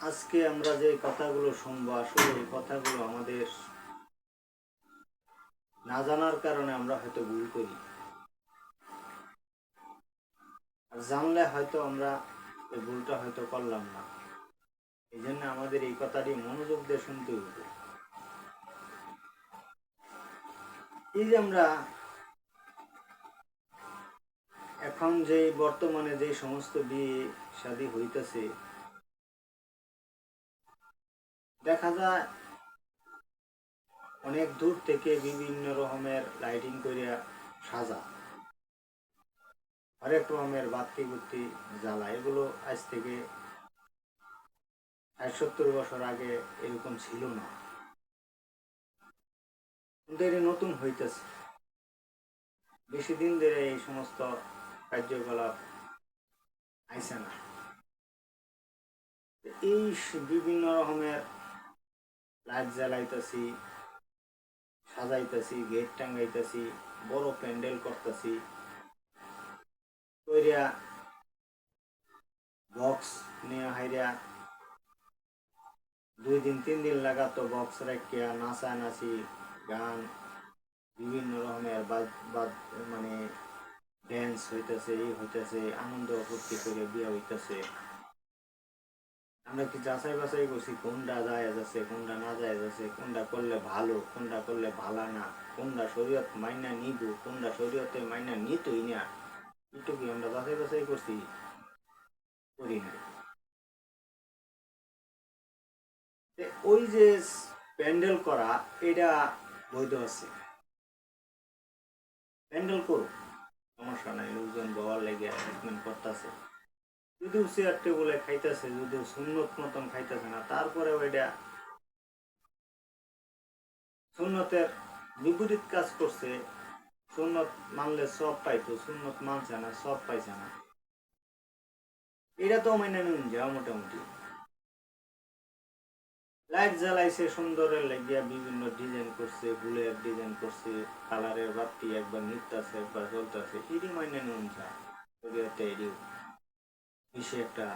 আজকে আমরা যে কথাগুলো শুনব, আসলে এই কথাগুলো আমাদের না জানার কারণে আমরা হয়তো ভুল করি। আর জানলে হয়তো আমরা এই ভুলটা হয়তো করলাম না। এই জন্য আমাদের এই কথাটি মনোযোগ দিয়ে শুনতে হবে। এই যে আমরা এখন যে বর্তমানে যে সমস্ত বিয়ে শাদী হইতেছে দেখা যায় অনেক দূর থেকে বিভিন্ন রকমের লাইটিং করিয়া সাজা। হরেক রকমের বাতি বুত্তি জ্বালা। এগুলো আজ থেকে ষাট সত্তর বছর আগে এরকম ছিল না। এটা নতুন হইতেছে। বেশি দিন ধরে এই সমস্ত কার্যকলাপ আইসে না। এই বিভিন্ন রকমের লাইট জ্বালাইতেছি, সাজাইতেছি, গেট টাঙ্গাইতেছি, বড় প্যান্ডেল করতেছি। কইরা বক্স নিয়ে হাইরা দুই দিন, তিন দিন লাগাতো বক্স রাখিয়া নাচা নাচি, গান, বিভিন্ন রকমের মানে ড্যান্স হইতেছে এই হইতেছে, আনন্দ ফুর্তি করে বিয়ে হইতেছে। আমরা কি যাচাই বাছাই করছি, কোনটা যায় যাচ্ছে, কোনটা না যায় যাচ্ছে, কোনটা করলে ভালো, কোনটা করলে ভালো না, কোনটা শরীয়ত মাইনা নিব, কোনটা শরীয়তে মাইনা নিতই না একটু কি আমরা যাচাই বাছাই করছি? করি তে ওই যে প্যান্ডেল করা, এটা বৈধ আছে। প্যান্ডেল করুক, সমস্যা নাই, লোকজন বাবার লেগে অ্যারেঞ্জমেন্ট করতেছে। যদিও চেয়ার টেবুলে খাইতেছে, যদিও সুন্নত মতন খাইতেছে না তারপরে ওইটা সুন্নতের বিপরীত কাজ করছে। সুন্নত মানলে সব পাইতো, সুন্নত মানছে না, সব পাইছে না। এটা তো মেনে নিন যাও মোটামুটি। লাইট জ্বালাইছে সুন্দরের লাগিয়া, বিভিন্ন ডিজাইন করছে ফুলের ডিজাইন করছে কালারের বাতি একবার নিতেছে, একবার চলতেছে এটি মাইনে নিন যা শরীয়তে একটা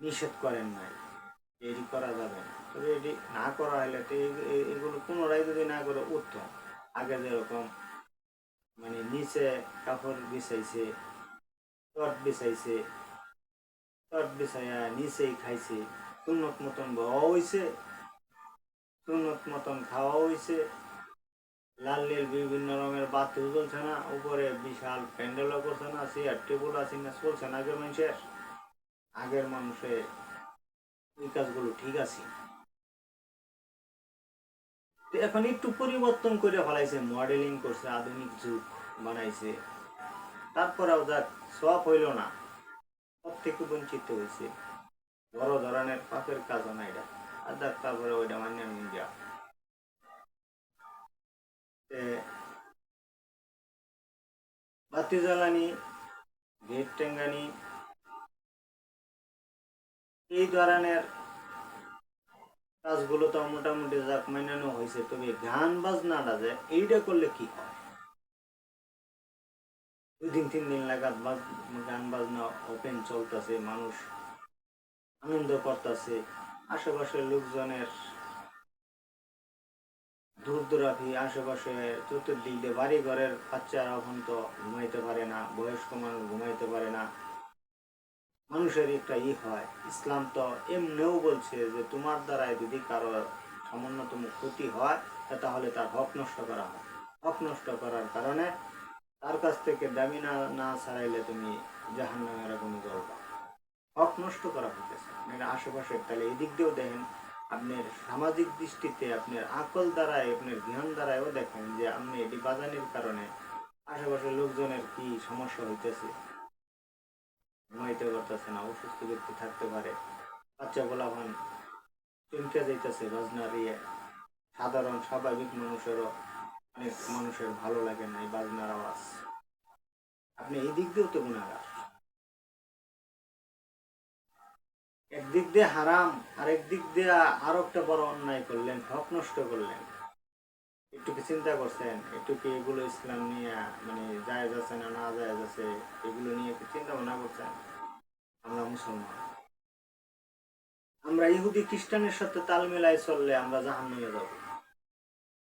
নিষেধ করেন নাই। এটি করা যাবে না। তবে এটি না করা হলে তো এগুলো পুনরায় যদি না করে উত্তম আগে যেরকম মানে নিচে কাপড় বিছাইছে টট বিছাইছে টট বিছাইয়া নিচেই খাইছে, সুন্নত মতন বাওয়া হইছে, সুন্নত মতন খাওয়া হইছে লাল, নীল, বিভিন্ন রঙের বাতি জ্বলছে না, উপরে বিশাল প্যান্ডেলও করছে না, চেয়ার টেবিল আছে না চলছে না, আগের মানুষের, আগের মানুষে ওই কাজগুলো ঠিক আছে। এখন একটু পরিবর্তন করে ফেলাইছে মডেলিং করছে, আধুনিক যুগ বানাইছে। তারপরেও যাক সব হইল না, সব থেকে বঞ্চিত হয়েছে। বড় ধরনের পাপের কাজ না এটা। আর যাক তারপরে ওইটা মান্য যা জ্বালানি গেট টেঙ্গানি এই ধরনের কাজগুলো তো মোটামুটি যাক মাইনানো হয়েছে, তবে গান বাজনাটা যে এইটা করলে কি হয়? দুই দিন তিন দিন লাগাত গান, বাজনা ওপেন চলতেছে, মানুষ আনন্দ করতেছে, আশেপাশের লোকজনের দূর দূরাফি আশেপাশে চতুর্দিক দিয়ে বাড়ি ঘরের বাচ্চারা এখন তো ঘুমাইতে পারে না, বয়স্ক মানুষ ঘুমাইতে পারে না। মানুষের একটা ই হয়, ইসলাম তো এমনিও বলছে যে তোমার দ্বারাই যদি কারও সামান্যতম ক্ষতি হয় তাহলে তার হক নষ্ট করা হয়। হক নষ্ট করার কারণে তার কাছ থেকে দাবি না না ছাড়াইলে তুমি জাহান নামের আগুনে জ্বলবা। হক নষ্ট করা হইতেছে আপনার আশেপাশে তাহলে এদিক দিয়েও দেখেন আপনার সামাজিক দৃষ্টিতে, আপনার আকল দ্বারাই আপনার জ্ঞান দ্বারাইও দেখেন যে আপনি এটি বাজানির কারণে আশেপাশের লোকজনের কি সমস্যা হইতেছে। ঘুমাইতে পারতেছে না, অসুস্থ ব্যক্তি থাকতে পারে। বাচ্চা গোলাপান, চমকে যাইতেছে বাজনার ইয়ে। সাধারণ, স্বাভাবিক মানুষেরও, অনেক মানুষের ভালো লাগে না এই বাজনার আওয়াজ। আপনি এই দিক দিয়েও তো গুণাগার। একদিক দিয়ে হারাম আর একদিক দিয়ে আরও একটা বড় অন্যায় করলেন হক নষ্ট করলেন। একটু কি চিন্তা করছেন? একটু কি এগুলো ইসলাম নিয়ে মানে যায় যাচ্ছে না না যায় যাচ্ছে এগুলো নিয়ে কি চিন্তা ভাবনা করছেন? আমরা মুসলমান। আমরা ইহুদি খ্রিস্টানের সাথে তাল মিলাই চললে আমরা জাহান নামে যাব।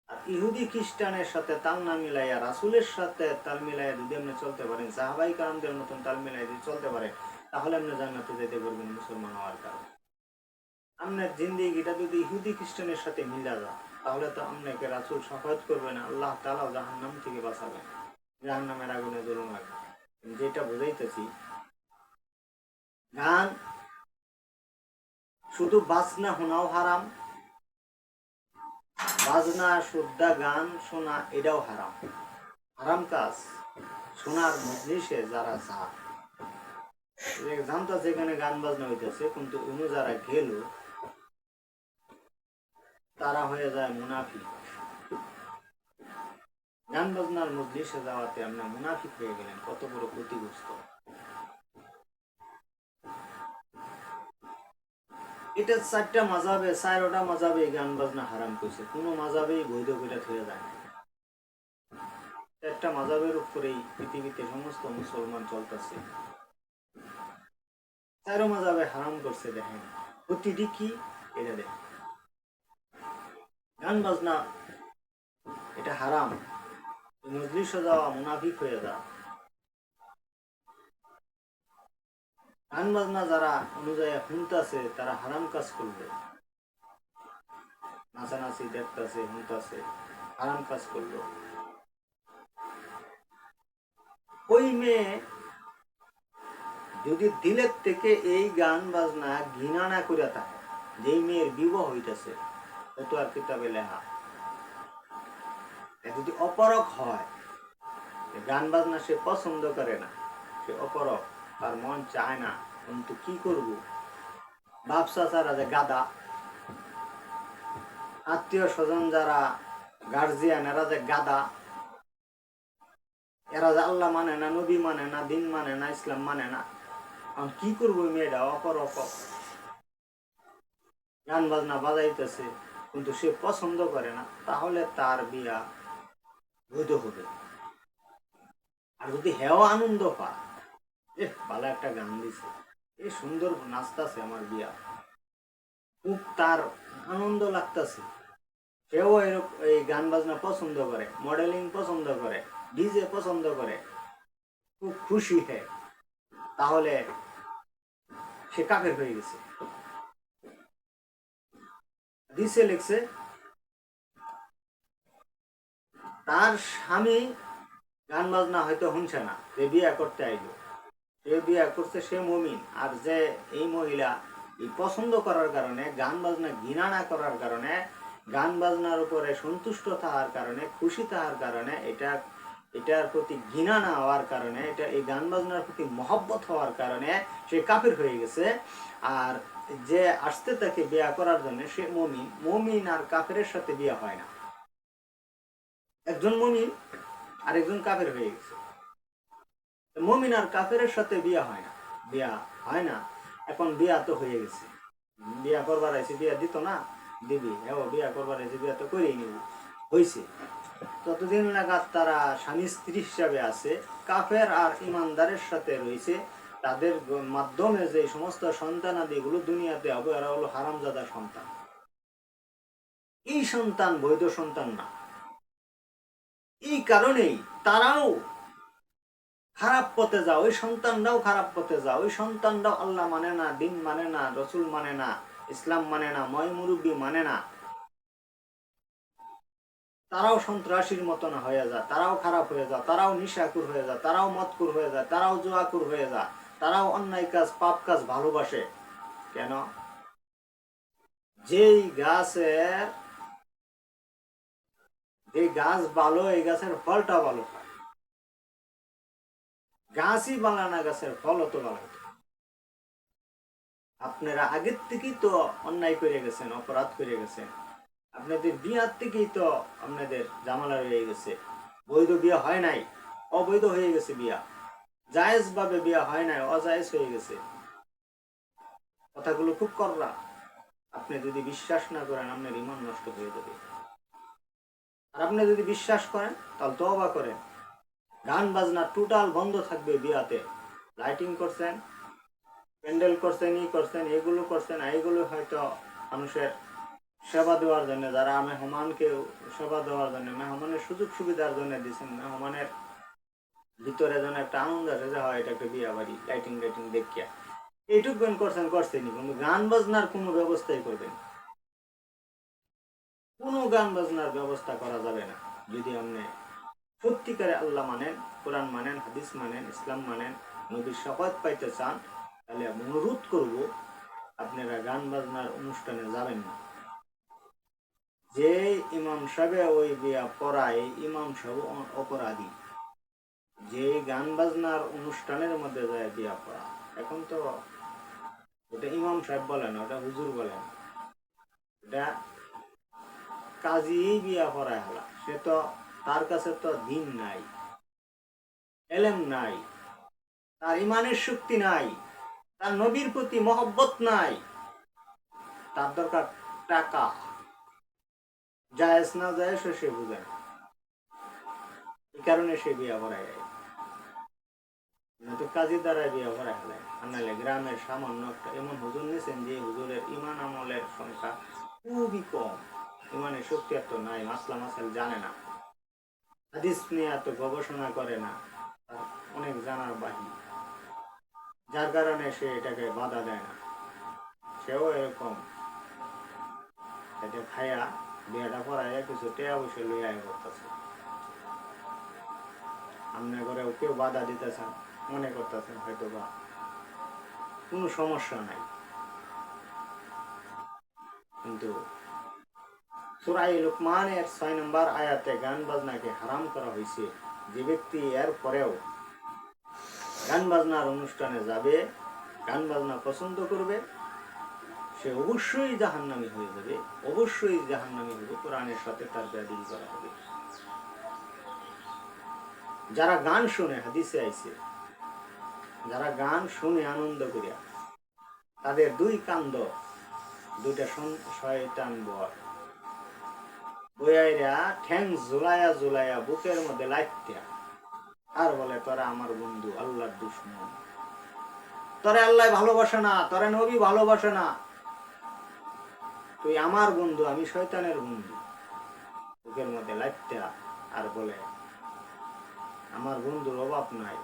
আর ইহুদি খ্রিস্টানের সাথে তাল না মিলাইয়া রাসুলের সাথে তাল মিলাইয়া যদি আপনি চলতে পারেন, সাহাবাই কারামদের মতন তাল মিলাই যদি চলতে পারেন তাহলে আপনি জান্নাতে যেতে পারবেন মুসলমান হওয়ার কারণে। আপনার জিন্দিগিটা যদি ইহুদি খ্রিস্টানের সাথে মিলা যায়, তাহলে তো আপনাকে রাসুল সাফাত করবে না, আল্লাহ তালাও জাহান নাম থেকে বাঁচাবে। জাহান নামের আগুনে জরুম লাগবে। যেটা বুঝাইতেছি, গান শুধু বাজনা শোনাও হারাম, বাজনা শুদ্ধা গান শোনা এটাও হারাম। হারাম কাজ শোনার মজলিসে যারা যায় গান বাজনা হইতেছে, কিন্তু যারা গেল, তারা হয়ে যায় গান বাজনার যাওয়াতে আপনি মুনাফিক হয়ে গেলেন, কত বড় ক্ষতিগ্রস্ত। এটা চারটা মাজাবে, চারোটা মাজাবে গান বাজনা হারাম করছে কোনো মাজাবেই বৈধ করে থয়ে যায় একটা মাজাবের উপরেই পৃথিবীতে সমস্ত মুসলমান চলতেছে। চারো মাজাবে হারাম করছে দেখেন। প্রতিটি কি? এটা দেখেন। গান বাজনা, এটা হারাম। মুনাফিক হয়ে যাওয়া গান বাজনা যারা অনুযায়ী শুনতেছে, তারা হারাম কাজ করবে। নাচানাচি দেখতেছে, শুনতেছে, হারাম কাজ করল। ওই মেয়ে যদি দিলের থেকে এই গান বাজনা ঘৃণা না করে থাকে, যেই মেয়ের বিবাহ হইতেছে, তো আর কিতাবে লেখা। যদি অপরক হয় গান বাজনা সে পছন্দ করে না, সে অপরক, তার মন চায় না কিন্তু কি করব? বাপসা চারা যে গাদা, আত্মীয় স্বজন যারা গার্জিয়ান এরা যে গাদা, এরা যে আল্লাহ মানে না, নবী মানে না, দিন মানে না, ইসলাম মানে না এখন কি করব মেয়েটা? অপর অপর গান বাজনা বাজাইতেছে, কিন্তু সে পছন্দ করে না, তাহলে তার বিয়া বৈধ হবে। আর যদি হেও আনন্দ পায় এ ভালো একটা গান দিছে। এ সুন্দর নাচতাছে আমার বিয়া। খুব তার আনন্দ লাগতাছে। সেও এরকম এই গান বাজনা পছন্দ করে, মডেলিং পছন্দ করে, ডিজে পছন্দ করে। খুব খুশি হে। তাহলে সে কাফের হয়ে গেছে। দিছে তার স্বামী গান বাজনা হয়তো শুনছে না, যে বিয়ে করতে আইলো। সে বিয়ে করছে সে মমিন, আর যে এই মহিলা এই পছন্দ করার কারণে, গান বাজনা ঘৃণা না করার কারণে, গান বাজনার উপরে সন্তুষ্ট থাকার কারণে, খুশি থাকার কারণে এটা এটার প্রতি ঘৃণা না হওয়ার কারণে, এটা এই গান বাজনার প্রতি মহব্বত হওয়ার কারণে সে কাফির হয়ে গেছে। আর যে আসতে তাকে বিয়া করার জন্য সে মমিন। মমিন আর কাফের সাথে বিয়া হয় না। একজন মমিন আর একজন কাফের হয়ে গেছে। মমিন আর কাফের সাথে বিয়া হয় না। বিয়া হয় না। এখন বিয়া তো হয়ে গেছে। বিয়া করবার আছে বিয়া দিত না। দিবি। হ্যাঁ বিয়া করবার আছে বিয়া তো করেই নিব। হয়েছে ততদিন লাগাত তারা স্বামী স্ত্রী হিসাবে আছে, কাফের আর ইমানদারের সাথে রয়েছে। তাদের মাধ্যমে যে সমস্ত সন্তানাদিগুলো দুনিয়াতে হবে এরা হলো হারামজাদা সন্তান। এই সন্তান বৈধ সন্তান না। এই কারণেই তারাও খারাপ পথে যাও ওই সন্তানরাও খারাপ পথে যাও ওই সন্তানরাও আল্লাহ মানে না, দিন মানে না, রসুল মানে না, ইসলাম মানে না, ময় মুরব্বী মানে না। তারাও সন্ত্রাসীর মতন হয়ে যায় তারাও খারাপ হয়ে যায় তারাও নিশাকুর হয়ে যায় তারাও মতকুর হয়ে যায় তারাও জোয়াকুর হয়ে যায় তারাও অন্যায় কাজ, পাপ কাজ ভালোবাসে। কেন? যেই গাছের যে গাছ ভালো, এই গাছের ফলটা ভালো হয়। গাছই বানানা গাছের ফল অত ভালো। আপনারা আগের থেকেই তো অন্যায় করে গেছেন, অপরাধ করে গেছেন। আপনাদের বিয়ার থেকেই তো আপনাদের জামালা রয়ে গেছে। বৈধ বিয়া হয় নাই, অবৈধ হয়ে গেছে বিয়া। জায়েজ ভাবে বিয়া হয় নাই, অজায়েজ হয়ে গেছে। কথাগুলো খুব কররা। আপনি যদি বিশ্বাস না করেন, আপনার ইমান নষ্ট হয়ে যাবে। আর আপনি যদি বিশ্বাস করেন, তাহলে তবা করেন। গান বাজনা টোটাল বন্ধ থাকবে বিয়াতে। লাইটিং করছেন, প্যান্ডেল করছেন, ই করছেন, এগুলো করছেন এইগুলো হয়তো মানুষের সেবা দেওয়ার জন্য, যারা মেহমানকে সেবা দেওয়ার জন্য, মেহমানের সুযোগ সুবিধার জন্য দিচ্ছেন মেহমানের ভিতরে যেন একটা আনন্দ আছে যে, হয় এটা একটা বিয়া বাড়ি লাইটিং লাইটিং দেখিয়া। এইটুকুন করছেন করছেনই কিন্তু গান বাজনার কোনো ব্যবস্থাই করবেন কোনো গান বাজনার ব্যবস্থা করা যাবে না, যদি আপনি সত্যিকারে আল্লাহ মানেন, কোরআন মানেন, হাদিস মানেন, ইসলাম মানেন, নবীর শপথ পাইতে চান, তাহলে আমি অনুরোধ করব, আপনারা গান বাজনার অনুষ্ঠানে যাবেন না। যে ইমাম সাহেব ওই বিয়া পড়ায় ইমাম সাহেব অপরাধী। যে গান বাজনার অনুষ্ঠানের মধ্যে যায় বিয়া পড়া। এখন তো ওটা ইমাম সাহেব বলেন, ওটা হুজুর বলেন। এটা কাজী বিয়া পড়ায় হলা। সে তো তার কাছে তো দিন নাই, এলেম নাই, তার ইমানের শক্তি নাই, তার নবীর প্রতি মহব্বত নাই। তার দরকার টাকা। জায়েজ না জায়েজ, সে বুঝে না। এই কারণে সে বিয়া ভরায় যায় দ্বারা বিয়া গ্রামের সামান্য একটা এমন হুজুর নিয়েছেন যে হুজুরের ইমান আমলের সংখ্যা খুবই কম। ইমানের শক্তি এত নাই, মাসলা মাসাল জানে না। হাদিস নিয়ে এত গবেষণা করে না। অনেক জানার বাহি যার কারণে সে এটাকে বাধা দেয় না। সেও এরকম। এটা খায়া বিয়েটা পড়াইয়া কিছু টেয়া বসে লইয়া করতেছে। আপনার ঘরে কেউ বাধা দিতেছেন মনে করতেছেন হয়তো বা কোনো সমস্যা নাই। কিন্তু সুরাই লুকমানের ছয় নম্বর আয়াতে গান বাজনাকে হারাম করা হয়েছে যে ব্যক্তি এর পরেও গান বাজনার অনুষ্ঠানে যাবে, গান বাজনা পছন্দ করবে সে অবশ্যই জাহান্নামী হয়ে যাবে, অবশ্যই জাহান্নামী হবে, কোরআনের সাথে তার ব্যাধি করা হবে। যারা গান শুনে, হাদিসে আইছে, যারা গান শুনে আনন্দ করিয়া, তাদের দুই কান্দ দুইটা সন- শয়তান বর। বইয়াইরা ঠ্যাং জুলাইয়া জুলাইয়া বুকের মধ্যে লাইটিয়া আর বলে, তোরা আমার বন্ধু, আল্লাহর দুশ্মন। তোরা আল্লাহ ভালোবাসে না, তোরে নবী ভালোবাসে না। তুই আমার বন্ধু, আমি শয়তানের বন্ধু। বুকের মধ্যে লাইটিয়া আর বলে, আমার বন্ধুর অভাব নাই।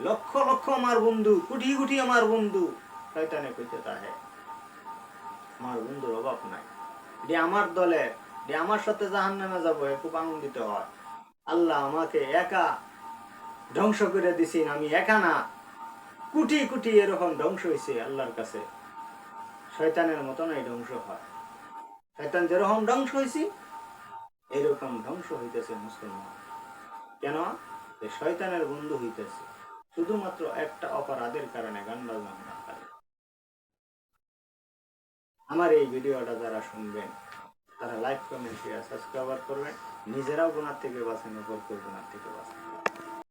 লক্ষ লক্ষ আমার বন্ধু, কোটি কোটি আমার বন্ধু। শয়তানে কইতে তাহে আমার বন্ধুর অভাব নাই। যে আমার দলে যে আমার সাথে জাহান নামে যাব খুব আনন্দিত হয়। আল্লাহ আমাকে একা ধ্বংস করে দিছি আমি একা না। কোটি কোটি এরকম ধ্বংস হয়েছে আল্লাহর কাছে। শয়তানের মতন এই ধ্বংস হয়। শয়তান যেরকম ধ্বংস হয়েছি এরকম ধ্বংস হইতেছে মুসলমান। কেন? শয়তানের বন্ধু হইতেছে। শুধুমাত্র একটা অপরাধের কারণে গান বাজনা না আমার এই ভিডিওটা যারা শুনবেন, তারা লাইক কমেন্ট শেয়ার সাবস্ক্রাইব করবেন। নিজেরাও গুণার থেকে বাঁচেন অপর গুণার থেকে বাঁচেন।